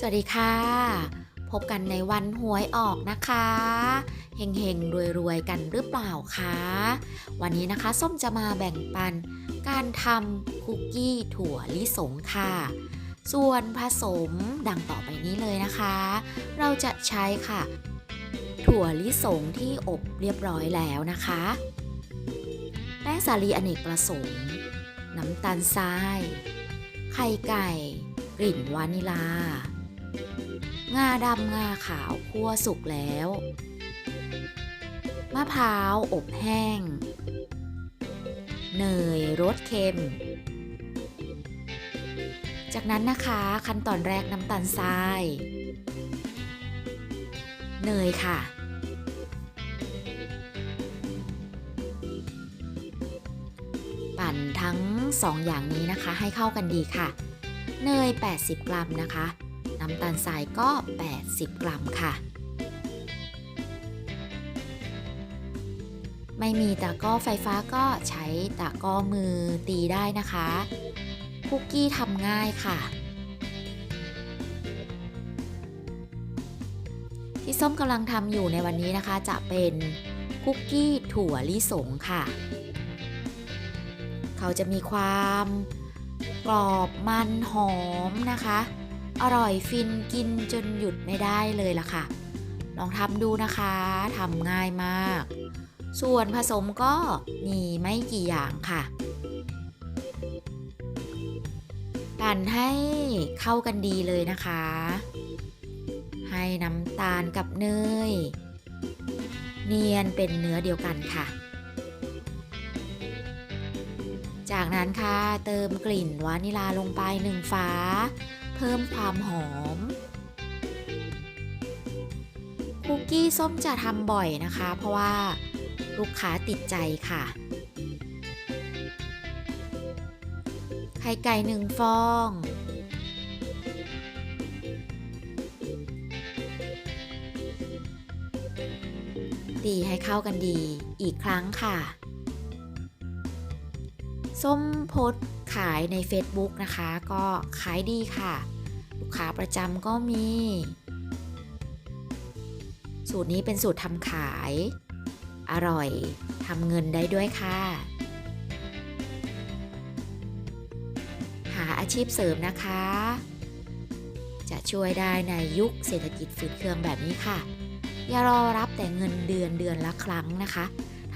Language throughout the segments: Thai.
สวัสดีค่ะ พบกันในวันหวยออกนะคะเฮงเฮงรวยรวยๆกันหรือเปล่าคะวันนี้นะคะส้มจะมาแบ่งปัน การทำคุกกี้ถั่วลิสงค่ะ ส่วนผสมดังต่อไปนี้เลยนะคะ เราจะใช้ค่ะ ถั่วลิสงที่อบเรียบร้อยแล้วนะคะ แป้งสาลีอเนกประสงค์ น้ำตาลทราย ไข่ไก่ กลิ่นวานิลา งาดำงาขาวคั่วสุกแล้ว มะพร้าวอบแห้ง เนยรสเค็ม จากนั้นนะคะขั้นตอนแรกน้ำตาลทราย เนยค่ะ ปั่นทั้งสองอย่างนี้นะคะให้เข้ากันดีค่ะ เนย 80 กรัมนะคะ น้ำตาลทรายก็ 80 กรัมค่ะ ไม่มีตะกร้อไฟฟ้าก็ใช้ตะกร้อมือตีได้นะคะ คุกกี้ทำง่ายค่ะ ที่ส้มกำลังทำอยู่ในวันนี้นะคะ จะเป็นคุกกี้ถั่วลิสงค่ะ เขาจะมีความกรอบมันหอมนะคะ อร่อยฟินกินจนหยุดไม่ได้เลยล่ะค่ะ ลองทำดูนะคะทำง่ายมาก ส่วนผสมก็มีไม่กี่อย่างค่ะปั่นให้เข้ากันดีเลยนะคะ ให้น้ำตาลกับเนย เนียนเป็นเนื้อเดียวกันค่ะ จากนั้นค่ะเติมกลิ่นวานิลาลงไปหนึ่งฝา เพิ่มความหอม คุกกี้ส้มจะทำบ่อยนะคะ เพราะว่าลูกค้าติดใจค่ะ ไข่ไก่หนึ่งฟอง ตีให้เข้ากันดีอีกครั้งค่ะ ส้มพสต์ ขายใน Facebook นะคะ ก็ขายดีค่ะ ลูกค้าประจำก็มี สูตรนี้เป็นสูตรทำขาย อร่อยทำเงินได้ด้วยค่ะ หาอาชีพเสริมนะคะ จะช่วยได้ในยุคเศรษฐกิจฝืดเคืองแบบนี้ค่ะ อย่ารอรับแต่เงินเดือนเดือนละครั้งนะคะ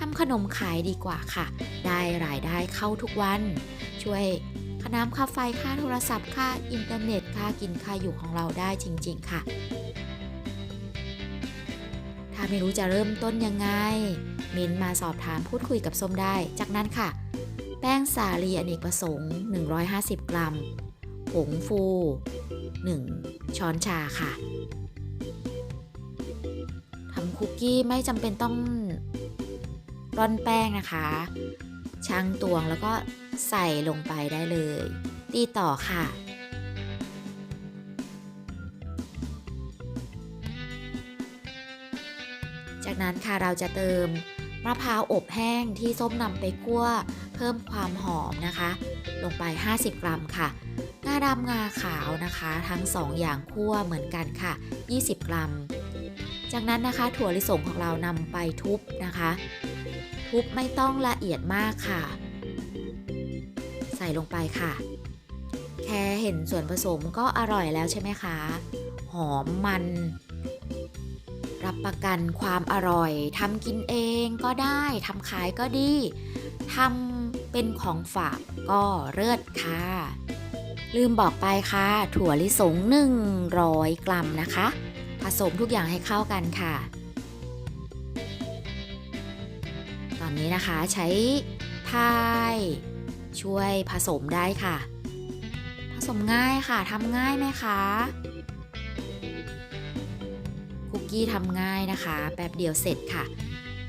ทำขนมขายดีกว่าค่ะ ได้รายได้เข้าทุกวัน ช่วยค่าน้ำค่าไฟค่าโทรศัพท์ค่าอินเทอร์เน็ตค่ากินค่าอยู่ของเราได้จริง ๆ ค่ะ ถ้าไม่รู้จะเริ่มต้นยังไง เมนมาสอบถามพูดคุยกับส้มได้ จากนั้นค่ะ แป้งสาลีอเนกประสงค์ 150 กรัม ผงฟู 1 ช้อนชาค่ะทำคุกกี้ไม่จำเป็นต้อง ร่อนแป้งนะคะช่างตวงแล้วก็ใส่ลงไปได้เลย ตีต่อค่ะจากนั้นค่ะเราจะเติมมะพร้าวอบแห้งที่ส้มนำไปคั่วเพิ่มความหอมนะคะ ลงไป 50 กรัมค่ะ งาดำงาขาวนะคะ ทั้ง 2 อย่างคั่วเหมือนกันค่ะ 20 กรัม จากนั้นนะคะถั่วลิสงของเรานำไปทุบนะคะ ทุบไม่ต้องละเอียดมากค่ะ ใส่ลงไปค่ะ แค่เห็นส่วนผสมก็อร่อยแล้วใช่ไหมคะ หอมมัน รับประกันความอร่อยทำกินเองก็ได้ทำขายก็ดีทำเป็นของฝากก็เลิศค่ะ ลืมบอกไปค่ะ ถั่วลิสง 100 กรัมนะคะ ผสมทุกอย่างให้เข้ากันค่ะ ตอนนี้นะคะ ใช้พายช่วยผสมได้ค่ะ ผสมง่ายค่ะทำง่ายไหมคะคุกกี้ทำง่ายนะคะ แป๊บเดียวเสร็จค่ะ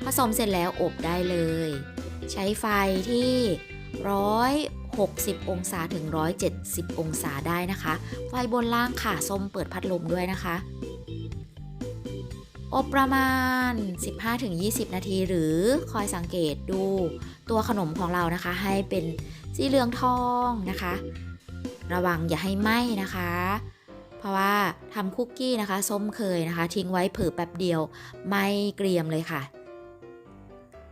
ผสมเสร็จแล้วอบได้เลย ใช้ไฟที่160 องศาถึง 170 องศาได้นะคะ ไฟบนล่างค่ะ ส้มเปิดพัดลมด้วยนะคะ อบประมาณ 15-20 นาที หรือคอยสังเกตดูตัวขนมของเรานะคะ ให้เป็นสีเหลืองทองนะคะ ระวังอย่าให้ไหม้นะคะ เพราะว่าทำคุกกี้นะคะ ส้มเคยนะคะ ทิ้งไว้เผือแป๊บเดียวไม่เกรียมเลยค่ะ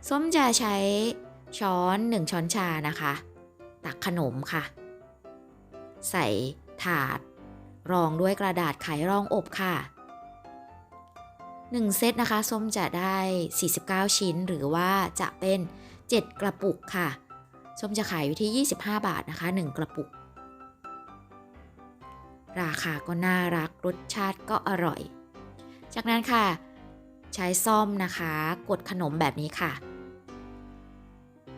ส้มจะใช้ช้อน 1 ช้อนชานะคะ ตักขนมค่ะ ใส่ถาด รองด้วยกระดาษไขรองอบค่ะ 1 เซตนะคะ ส้มจะได้ 49 ชิ้นหรือว่าจะเป็น 7 กระปุกค่ะ ส้มจะขายอยู่ที่ 25 บาทนะคะ 1 กระปุก ราคาก็น่ารักรสชาติก็อร่อย จากนั้นค่ะ ใช้ซ่อมนะคะ กดขนมแบบนี้ค่ะ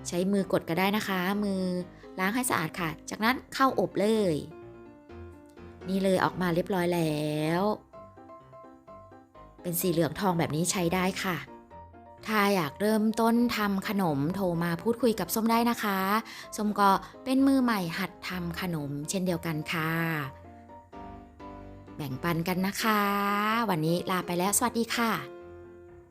ใช้มือกดก็ได้นะคะ มือล้างให้สะอาดค่ะ จากนั้นเข้าอบเลย นี่เลยออกมาเรียบร้อยแล้ว เป็นสีเหลืองทองแบบนี้ใช้ได้ค่ะ ถ้าอยากเริ่มต้นทำขนมโทรมาพูดคุยกับส้มได้นะคะ ส้มก็เป็นมือใหม่หัดทำขนมเช่นเดียวกันค่ะ แบ่งปันกันนะคะ วันนี้ลาไปแล้วสวัสดีค่ะ